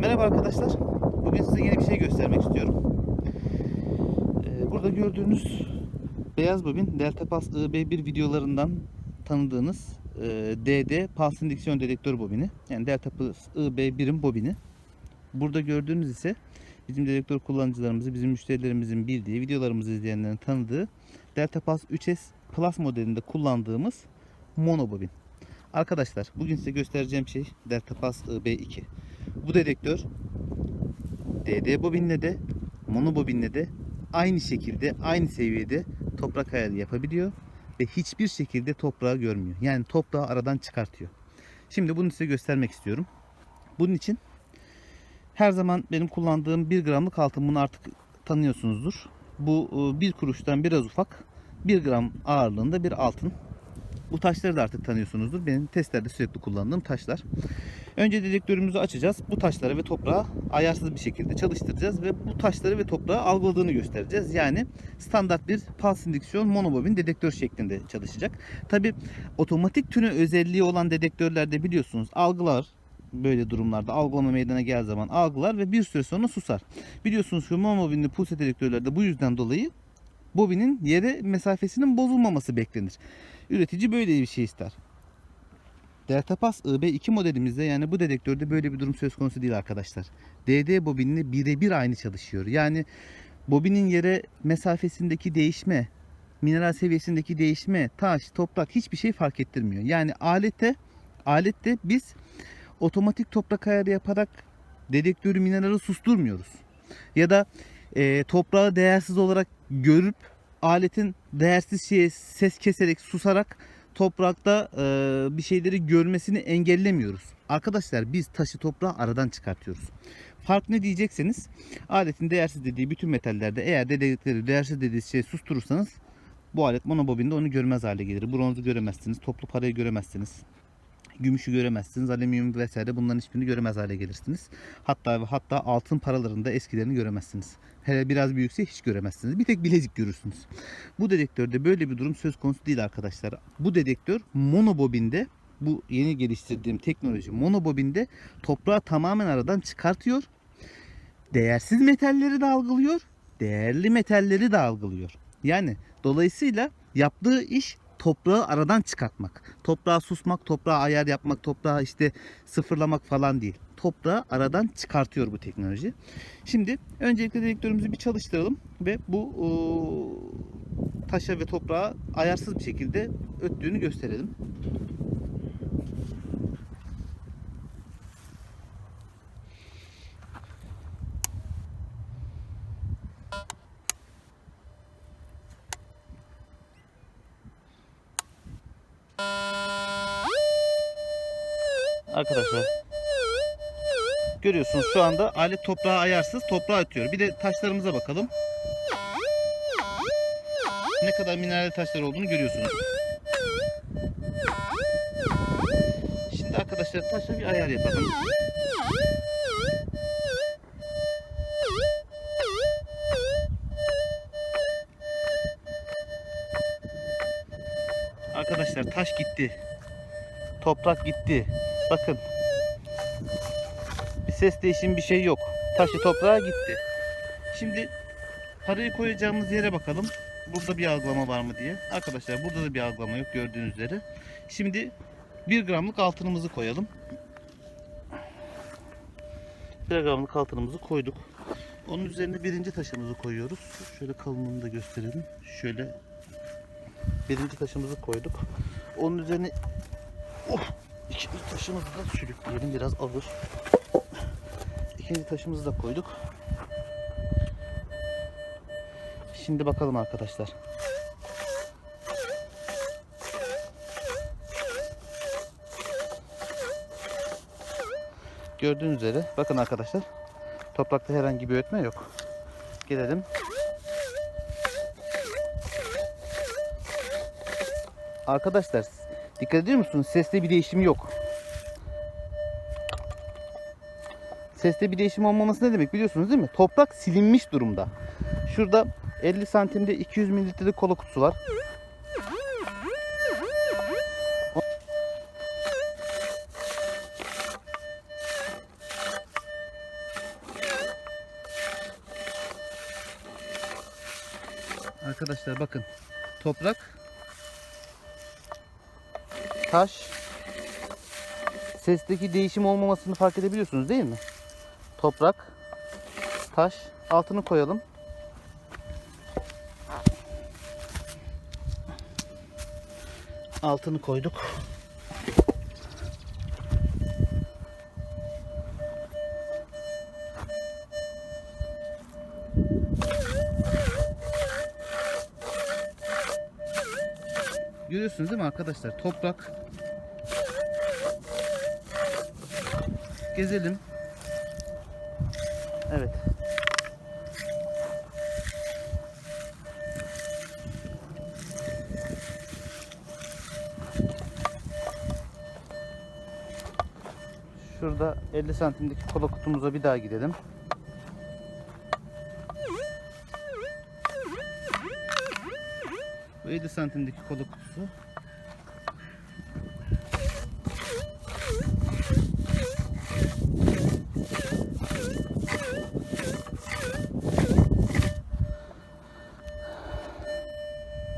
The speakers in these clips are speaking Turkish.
Merhaba arkadaşlar. Bugün size yeni bir şey göstermek istiyorum. Ee, burada gördüğünüz beyaz bobin Delta Pass IB1 videolarından tanıdığınız e, DD Pulse indüksiyon dedektör bobini. Yani Delta Pass IB1'in bobini. Burada gördüğünüz ise bizim dedektör kullanıcılarımızı, bizim müşterilerimizin bildiği, videolarımızı izleyenlerin tanıdığı Delta Pass 3S Plus modelinde kullandığımız mono bobin. Arkadaşlar bugün size göstereceğim şey Delta Pass IB2. Bu dedektör DD bobinle de mono bobinle de aynı şekilde aynı seviyede toprak ayarı yapabiliyor ve hiçbir şekilde toprağı görmüyor. Yani toprağı aradan çıkartıyor. Şimdi bunu size göstermek istiyorum. Bunun için her zaman benim kullandığım 1 gramlık altın bunu artık tanıyorsunuzdur. Bu e, bir kuruştan biraz ufak 1 gram ağırlığında bir altın. Bu taşları da artık tanıyorsunuzdur. Benim testlerde sürekli kullandığım taşlar. Önce dedektörümüzü açacağız. Bu taşları ve toprağı ayarsız bir şekilde çalıştıracağız ve bu taşları ve toprağı algıladığını göstereceğiz. Yani standart bir pulse indüksiyon monobobin dedektör şeklinde çalışacak. Tabi otomatik tüne özelliği olan dedektörlerde biliyorsunuz algılar böyle durumlarda algılama meydana geldiği zaman algılar ve bir süre sonra susar. Biliyorsunuz ki monobobinli pulse dedektörlerde bu yüzden dolayı bobinin yere mesafesinin bozulmaması beklenir. Üretici böyle bir şey ister. Delta Pass IB2 modelimizde yani bu dedektörde böyle bir durum söz konusu değil arkadaşlar. DD bobinle birebir aynı çalışıyor. Yani bobinin yere mesafesindeki değişme, mineral seviyesindeki değişme, taş, toprak hiçbir şey fark ettirmiyor. Yani alete alette biz otomatik toprak ayarı yaparak dedektörü minerali susturmuyoruz. Ya da e, toprağı değersiz olarak görüp aletin değersiz şeye ses keserek susarak toprakta e, bir şeyleri görmesini engellemiyoruz. Arkadaşlar biz taşı toprağı aradan çıkartıyoruz. Fark ne diyecekseniz aletin değersiz dediği bütün metallerde eğer dedikleri değersiz dediği şeyi susturursanız bu alet monobobinde onu görmez hale gelir. Bronzu göremezsiniz, toplu parayı göremezsiniz. Gümüşü göremezsiniz, alüminyum vesaire bunların hiçbirini göremez hale gelirsiniz. Hatta ve hatta altın paralarında eskilerini göremezsiniz. Hele biraz büyükse hiç göremezsiniz. Bir tek bilezik görürsünüz. Bu dedektörde böyle bir durum söz konusu değil arkadaşlar. Bu dedektör monobobinde bu yeni geliştirdiğim teknoloji monobobinde toprağı tamamen aradan çıkartıyor. Değersiz metalleri de algılıyor. Değerli metalleri de algılıyor. Yani dolayısıyla yaptığı iş toprağı aradan çıkartmak. Toprağa susmak, toprağa ayar yapmak, toprağı işte sıfırlamak falan değil. Toprağı aradan çıkartıyor bu teknoloji. Şimdi öncelikle dedektörümüzü bir çalıştıralım ve bu o, taşa ve toprağa ayarsız bir şekilde öttüğünü gösterelim. Arkadaşlar görüyorsunuz şu anda alet toprağa ayarsız toprağa ötüyor. Bir de taşlarımıza bakalım. Ne kadar mineralli taşlar olduğunu görüyorsunuz. Şimdi arkadaşlar taşa bir ayar yapalım. Arkadaşlar taş gitti. Toprak gitti. Bakın. Bir ses değişimi bir şey yok. Taşı toprağa gitti. Şimdi parayı koyacağımız yere bakalım. Burada bir algılama var mı diye. Arkadaşlar burada da bir algılama yok gördüğünüz üzere. Şimdi 1 gramlık altınımızı koyalım. 1 gramlık altınımızı koyduk. Onun üzerine birinci taşımızı koyuyoruz. Şöyle kalınlığını da gösterelim. Şöyle birinci taşımızı koyduk. Onun üzerine oh, ikinci taşımızı da sürükleyelim biraz ağır. İkinci taşımızı da koyduk. Şimdi bakalım arkadaşlar. Gördüğünüz üzere bakın arkadaşlar toprakta herhangi bir ötme yok. Gelelim. Arkadaşlar Dikkat ediyor musunuz? Seste bir değişim yok. Seste bir değişim olmaması ne demek biliyorsunuz değil mi? Toprak silinmiş durumda. Şurada 50 santimde 200 mililitrelik kola kutusu var. Arkadaşlar bakın toprak Taş. Sesteki değişim olmamasını fark edebiliyorsunuz değil mi? Toprak. Taş. Altını koyalım. Altını koyduk. Görüyorsunuz değil mi arkadaşlar? Toprak. Gezelim. Evet. Şurada 50 santimdeki kola kutumuza bir daha gidelim. Bu 50 santimdeki kola kutusu.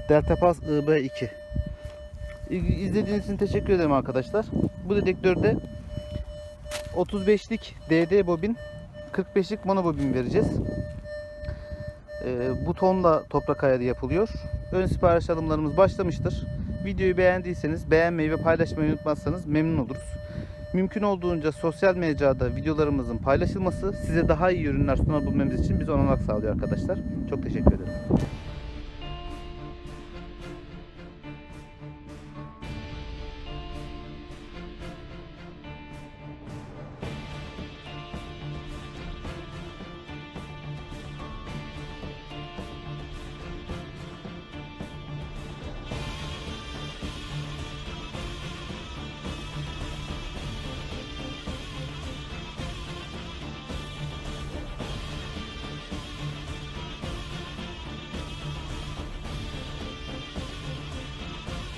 Delta Pass IB2. İ- İzlediğiniz için teşekkür ederim arkadaşlar. Bu dedektörde 35'lik DD bobin, 45'lik mono bobin vereceğiz. Ee, butonla toprak ayarı yapılıyor. Ön sipariş alımlarımız başlamıştır. Videoyu beğendiyseniz beğenmeyi ve paylaşmayı unutmazsanız memnun oluruz. Mümkün olduğunca sosyal mecrada videolarımızın paylaşılması size daha iyi ürünler sunabilmemiz için bize olanak sağlıyor arkadaşlar. Çok teşekkür ederim.